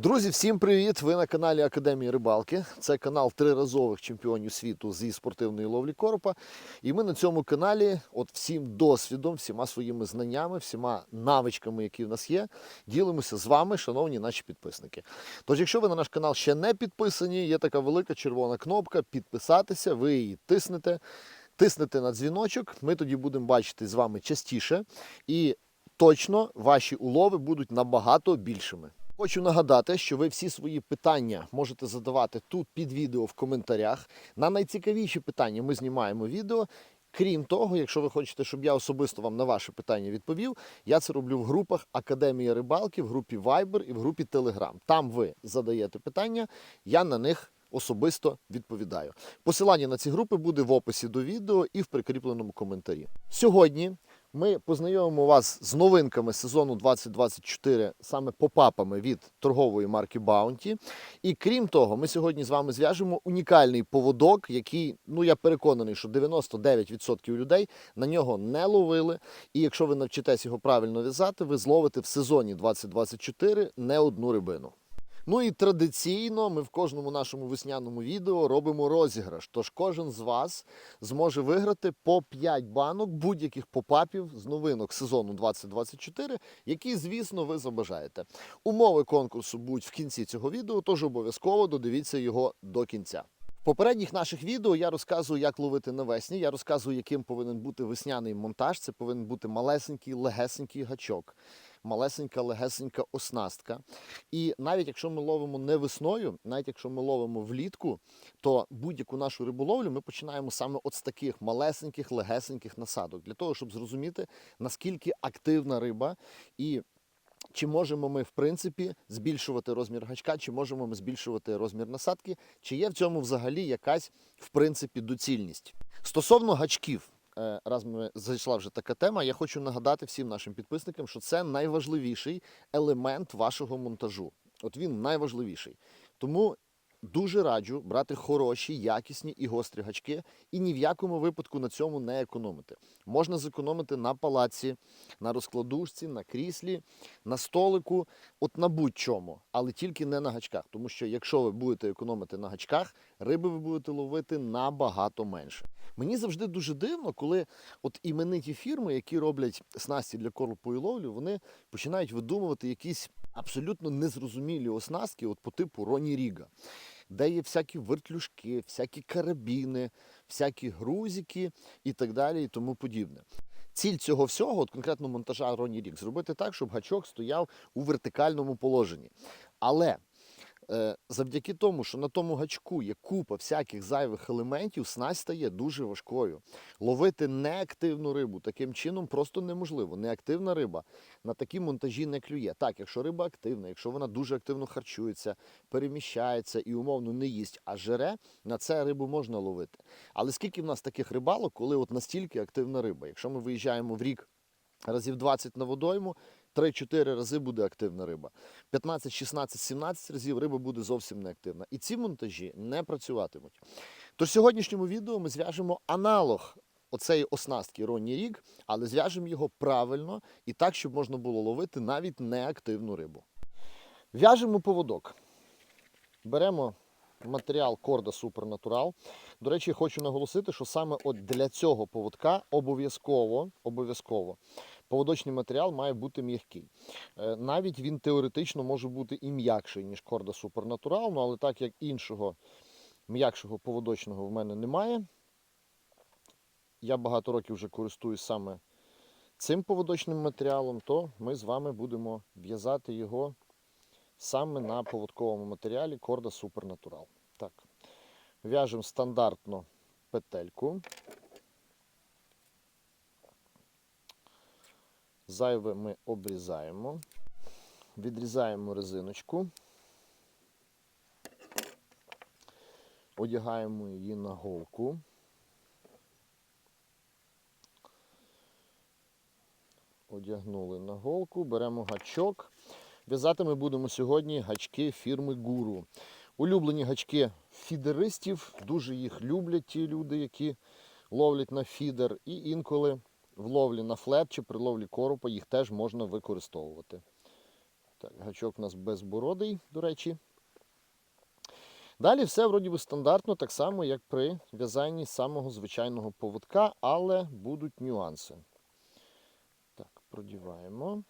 Друзі, всім привіт! Ви на каналі Академії Рибалки. Це канал триразових чемпіонів світу зі спортивної ловлі коропа. І ми на цьому каналі, от всім досвідом, всіма своїми знаннями, всіма навичками, які в нас є, ділимося з вами, шановні наші підписники. Тож, якщо ви на наш канал ще не підписані, є така велика червона кнопка підписатися, ви її тиснете. Тиснете на дзвіночок, ми тоді будемо бачити з вами частіше, і точно ваші улови будуть набагато більшими. Хочу нагадати, що ви всі свої питання можете задавати тут під відео в коментарях. На найцікавіші питання ми знімаємо відео. Крім того, якщо ви хочете, щоб я особисто вам на ваше питання відповів, я це роблю в групах Академія рибалки, в групі Viber і в групі Telegram. Там ви задаєте питання, я на них особисто відповідаю. Посилання на ці групи буде в описі до відео і в прикріпленому коментарі. Сьогодні ми познайомимо вас з новинками сезону 2024, саме попапами від торгової марки Bounty. І крім того, ми сьогодні з вами зв'яжемо унікальний поводок, який, ну я переконаний, що 99% людей на нього не ловили. І якщо ви навчитесь його правильно в'язати, ви зловите в сезоні 2024 не одну рибину. Ну і традиційно ми в кожному нашому весняному відео робимо розіграш. Тож кожен з вас зможе виграти по 5 банок будь-яких попапів з новинок сезону 2024, які, звісно, ви забажаєте. Умови конкурсу будуть в кінці цього відео, тож обов'язково додивіться його до кінця. В попередніх наших відео я розказую, як ловити навесні. Я розказую, яким повинен бути весняний монтаж. Це повинен бути малесенький, легесенький гачок, малесенька, легесенька оснастка. І навіть якщо ми ловимо не весною, навіть якщо ми ловимо влітку, то будь-яку нашу риболовлю ми починаємо саме от з таких малесеньких, легесеньких насадок, для того, щоб зрозуміти, наскільки активна риба і чи можемо ми, в принципі, збільшувати розмір гачка, чи можемо ми збільшувати розмір насадки, чи є в цьому взагалі якась, в принципі, доцільність. Стосовно гачків, раз ми зайшла вже така тема, я хочу нагадати всім нашим підписникам, що це найважливіший елемент вашого монтажу. От він найважливіший. Тому дуже раджу брати хороші, якісні і гострі гачки, і ні в якому випадку на цьому не економити. Можна зекономити на палаці, на розкладушці, на кріслі, на столику, от на будь-чому, але тільки не на гачках. Тому що якщо ви будете економити на гачках, риби ви будете ловити набагато менше. Мені завжди дуже дивно, коли от імениті фірми, які роблять снасті для коропу і ловлі, вони починають видумувати якісь абсолютно незрозумілі оснастки, от по типу Роні Ріга, де є всякі вертлюшки, всякі карабіни, всякі грузики і так далі, і тому подібне. Ціль цього всього, от конкретно монтажа Роні Рік, зробити так, щоб гачок стояв у вертикальному положенні. Але завдяки тому, що на тому гачку є купа всяких зайвих елементів, снасть стає дуже важкою. Ловити неактивну рибу таким чином просто неможливо. Неактивна риба на такі монтажі не клює. Так, якщо риба активна, якщо вона дуже активно харчується, переміщається і умовно не їсть, а жере, на це рибу можна ловити. Але скільки в нас таких рибалок, коли от настільки активна риба? Якщо ми виїжджаємо в рік разів 20 на водойму, 3-4 рази буде активна риба. 15, 16, 17 разів риба буде зовсім неактивна. І ці монтажі не працюватимуть. Тож в сьогоднішньому відео ми зв'яжемо аналог оцеї оснастки Ронні Ріг, але зв'яжемо його правильно і так, щоб можна було ловити навіть неактивну рибу. В'яжемо поводок. Беремо матеріал Корда Supernatural. До речі, хочу наголосити, що саме от для цього поводка обов'язково, обов'язково поводочний матеріал має бути м'який. Е, Навіть він теоретично може бути і м'якший, ніж Корда Supernatural, ну, але так як іншого м'якшого поводочного в мене немає. Я багато років вже користуюсь саме цим поводочним матеріалом, то ми з вами будемо в'язати його саме на поводковому матеріалі Корда Supernatural. Так. В'яжемо стандартно петельку. Зайве ми обрізаємо. Відрізаємо резиночку. Одягаємо її на голку. Одягнули на голку, беремо гачок. В'язати ми будемо сьогодні гачки фірми Гуру. Улюблені гачки фідеристів, дуже їх люблять ті люди, які ловлять на фідер. І інколи в ловлі на флет чи при ловлі коропа їх теж можна використовувати. Так, гачок у нас безбородий, до речі. Далі все вроді би стандартно, так само, як при в'язанні самого звичайного поводка, але будуть нюанси. Так, продіваємо.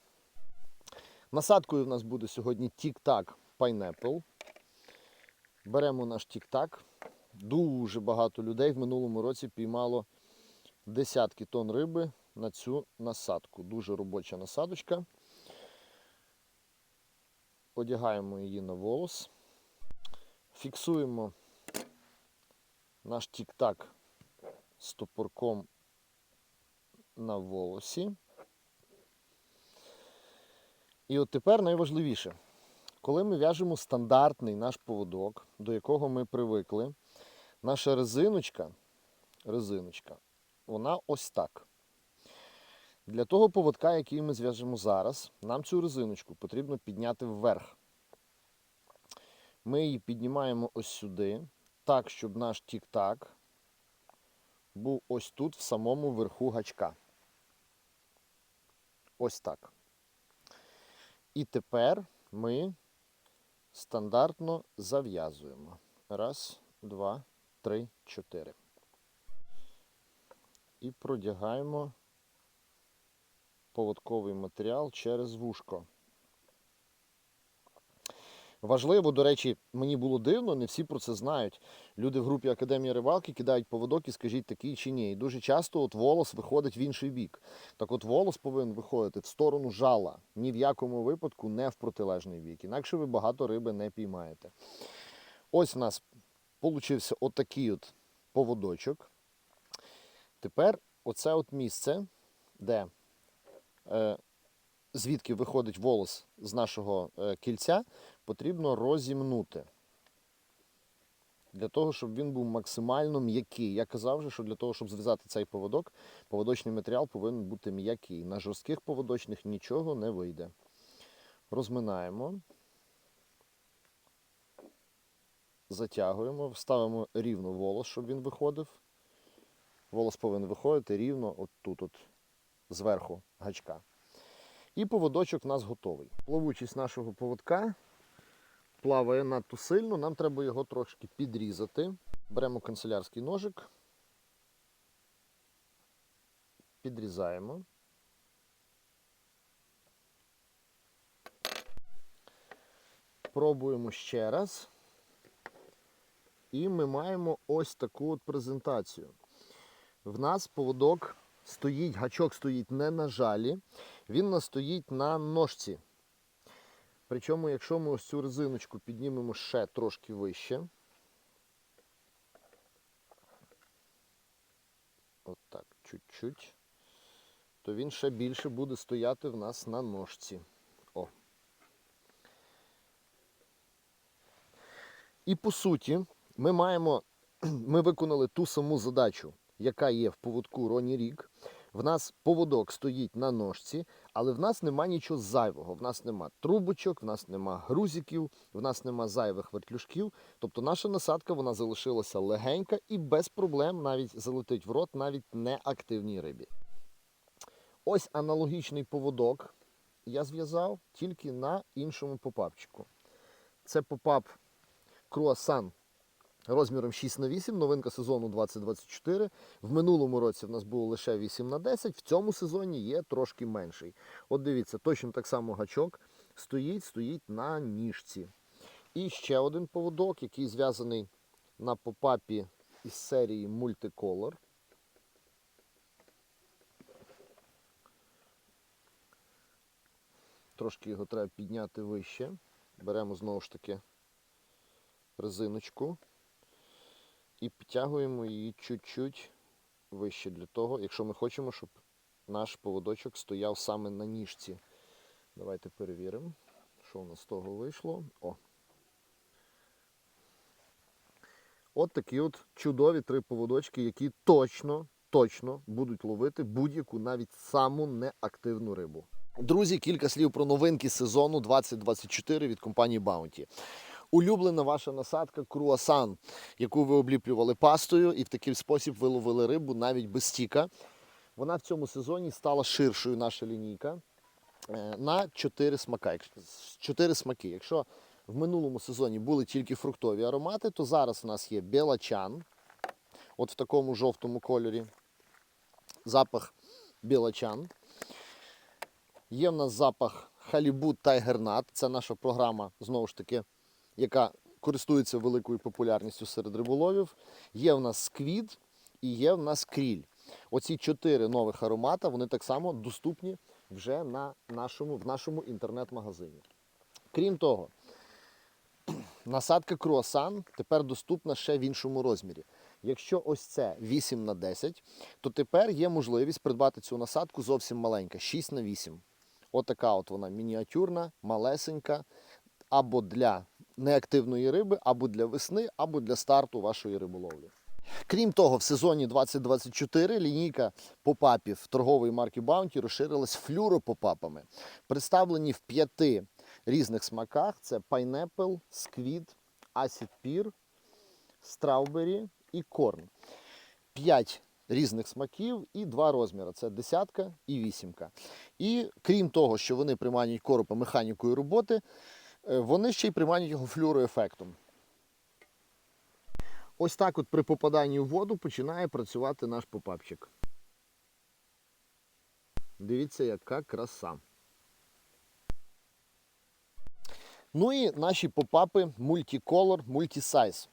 Насадкою в нас буде сьогодні тік-так Pineapple. Беремо наш тік-так. Дуже багато людей в минулому році піймало десятки тонн риби на цю насадку. Дуже робоча насадочка. Одягаємо її на волос. Фіксуємо наш тік-так з топорком на волосі. І от тепер найважливіше, коли ми в'яжемо стандартний наш поводок, до якого ми привикли, наша резиночка, резиночка, вона ось так. Для того поводка, який ми зв'яжемо зараз, нам цю резиночку потрібно підняти вверх. Ми її піднімаємо ось сюди, так, щоб наш тік-так був ось тут, в самому верху гачка. Ось так. І тепер ми стандартно зав'язуємо. Раз, два, три, чотири. І продягаємо поводковий матеріал через вушко. Важливо, до речі, мені було дивно, не всі про це знають. Люди в групі Академія рибалки кидають поводок і скажіть такий чи ні. І дуже часто от волос виходить в інший бік. Так от волос повинен виходити в сторону жала, ні в якому випадку не в протилежний бік. Інакше ви багато риби не піймаєте. Ось в нас получився отакий от поводочок. Тепер оце от місце, де звідки виходить волос з нашого е, кільця, потрібно розімнути. Для того, щоб він був максимально м'який. Я казав вже, що для того, щоб зв'язати цей поводок, поводочний матеріал повинен бути м'який. На жорстких поводочних нічого не вийде. Розминаємо. Затягуємо, ставимо рівно волос, щоб він виходив. Волос повинен виходити рівно от тут, от, зверху гачка. І поводочок у нас готовий. Плавучість нашого поводка плаває надто сильно, нам треба його трошки підрізати. Беремо канцелярський ножик, підрізаємо. Пробуємо ще раз. І ми маємо ось таку от презентацію. В нас поводок стоїть, гачок стоїть не на жалі, він нас стоїть на ножці. Причому, якщо ми ось цю резиночку піднімемо ще трошки вище, отак, чуть-чуть, то він ще більше буде стояти в нас на ножці. О. І по суті, ми маємо, ми виконали ту саму задачу, яка є в поводку Роні Рік. В нас поводок стоїть на ножці, але в нас нема нічого зайвого. В нас нема трубочок, в нас нема грузиків, в нас нема зайвих вертлюжків. Тобто наша насадка вона залишилася легенька і без проблем навіть залетить в рот навіть неактивній рибі. Ось аналогічний поводок я зв'язав тільки на іншому попапчику. Це попап круасан розміром 6 на 8 новинка сезону 2024. В минулому році в нас було лише 8 на 10 в цьому сезоні є трошки менший. От дивіться, точно так само гачок стоїть, стоїть на ніжці. І ще один поводок, який зв'язаний на попапі із серії Multicolor. Трошки його треба підняти вище. Беремо знову ж таки резиночку і підтягуємо її чуть-чуть вище для того, якщо ми хочемо, щоб наш поводочок стояв саме на ніжці. Давайте перевіримо, що у нас з того вийшло. О. От такі от чудові три поводочки, які точно, точно будуть ловити будь-яку навіть саму неактивну рибу. Друзі, кілька слів про новинки сезону 2024 від компанії Bounty. Улюблена ваша насадка круасан, яку ви обліплювали пастою, і в такий спосіб ви ловили рибу навіть без стіка. Вона в цьому сезоні стала ширшою наша лінійка. е, на 4 смака. 4 смаки. Якщо в минулому сезоні були тільки фруктові аромати, то зараз у нас є білачан, от в такому жовтому кольорі. Запах білачан. Є в нас запах халібут тайгернат. Це наша програма, знову ж таки, яка користується великою популярністю серед риболовів. Є в нас сквід і є в нас кріль. Оці чотири нових аромата, вони так само доступні вже на нашому, в нашому інтернет-магазині. Крім того, насадка круасан тепер доступна ще в іншому розмірі. Якщо ось це 8 на 10, то тепер є можливість придбати цю насадку зовсім маленька, 6 на 8. Отака от вона мініатюрна, малесенька, або для неактивної риби, або для весни, або для старту вашої риболовлі. Крім того, в сезоні 2024 лінійка попапів торгової марки Bounty розширилась флюропопапами, представлені в п'яти різних смаках: це Pineapple, Squid, Acid Pear, Strawberry і Corn. П'ять різних смаків і два розміри це десятка і вісімка. І крім того, що вони приманюють коропа механікою роботи, вони ще й приманюють його флюороефектом. Ось так от при попаданні в воду починає працювати наш попапчик. Дивіться, яка краса. Ну і наші попапи мультиколор, мультісайз.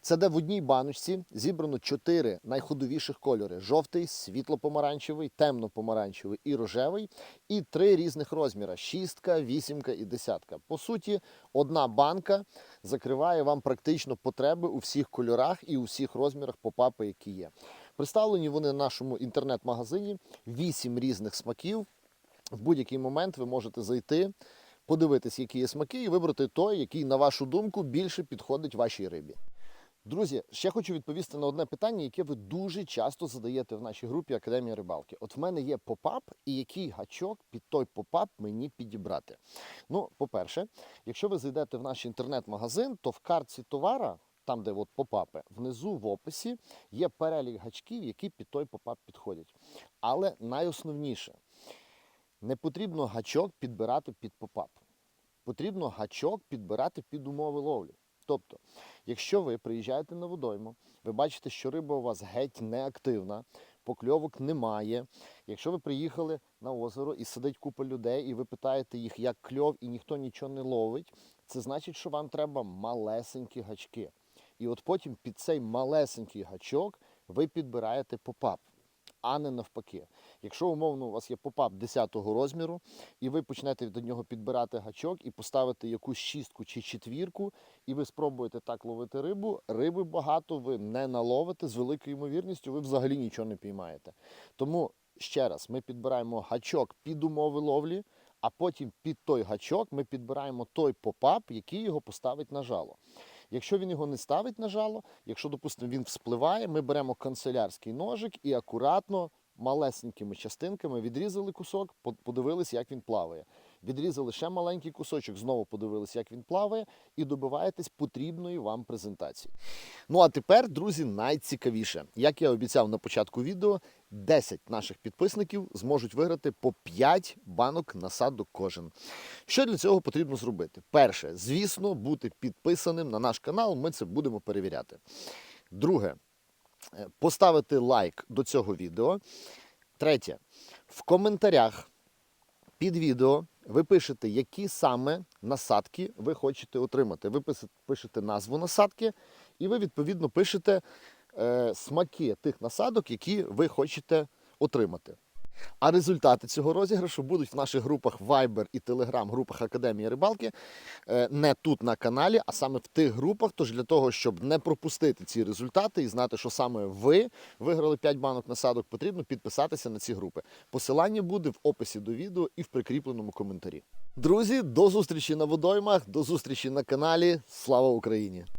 Це де в одній баночці зібрано чотири найходовіших кольори: жовтий, світло-помаранчевий, темно-помаранчевий і рожевий, і три різних розміри: шістка, вісімка і десятка. По суті, одна банка закриває вам практично потреби у всіх кольорах і у всіх розмірах попапи, які є. Представлені вони в нашому інтернет-магазині. Вісім різних смаків. В будь-який момент ви можете зайти, подивитись, які є смаки, і вибрати той, який, на вашу думку, більше підходить вашій рибі. Друзі, ще хочу відповісти на одне питання, яке ви дуже часто задаєте в нашій групі Академія рибалки. От в мене є попап, і який гачок під той попап мені підібрати. Ну, по-перше, якщо ви зайдете в наш інтернет-магазин, то в картці товара, там де от попапи, внизу в описі є перелік гачків, які під той попап підходять. Але найосновніше, не потрібно гачок підбирати під попап. Потрібно гачок підбирати під умови ловлі. Тобто, якщо ви приїжджаєте на водойму, ви бачите, що риба у вас геть неактивна, покльовок немає. Якщо ви приїхали на озеро і сидить купа людей, і ви питаєте їх, як кльов, і ніхто нічого не ловить, це значить, що вам треба малесенькі гачки. І от потім під цей малесенький гачок ви підбираєте попап, а не навпаки. Якщо умовно у вас є попап 10-го розміру, і ви почнете до нього підбирати гачок і поставити якусь шістку чи четвірку, і ви спробуєте так ловити рибу, риби багато ви не наловите з великою ймовірністю, ви взагалі нічого не піймаєте. Тому ще раз, ми підбираємо гачок під умови ловлі, а потім під той гачок ми підбираємо той попап, який його поставить на жало. Якщо він його не ставить на жало, якщо, допустимо, він вспливає, ми беремо канцелярський ножик і акуратно малесенькими частинками відрізали кусок, по- подивились, як він плаває. Відрізали ще маленький кусочок, знову подивились, як він плаває, і добиваєтесь потрібної вам презентації. Ну а тепер, друзі, найцікавіше. Як я обіцяв на початку відео, 10 наших підписників зможуть виграти по 5 банок насадок кожен. Що для цього потрібно зробити? Перше, звісно, бути підписаним на наш канал. Ми це будемо перевіряти. Друге, е, поставити лайк до цього відео. Третє, в коментарях під відео ви пишете, які саме насадки ви хочете отримати. Ви пишете назву насадки, і ви відповідно пишете е, смаки тих насадок, які ви хочете отримати. А результати цього розіграшу будуть в наших групах Viber і Telegram, групах Академії рибалки, е, не тут на каналі, а саме в тих групах. Тож для того, щоб не пропустити ці результати і знати, що саме ви виграли 5 банок насадок, потрібно підписатися на ці групи. Посилання буде в описі до відео і в прикріпленому коментарі. Друзі, до зустрічі на водоймах, до зустрічі на каналі. Слава Україні!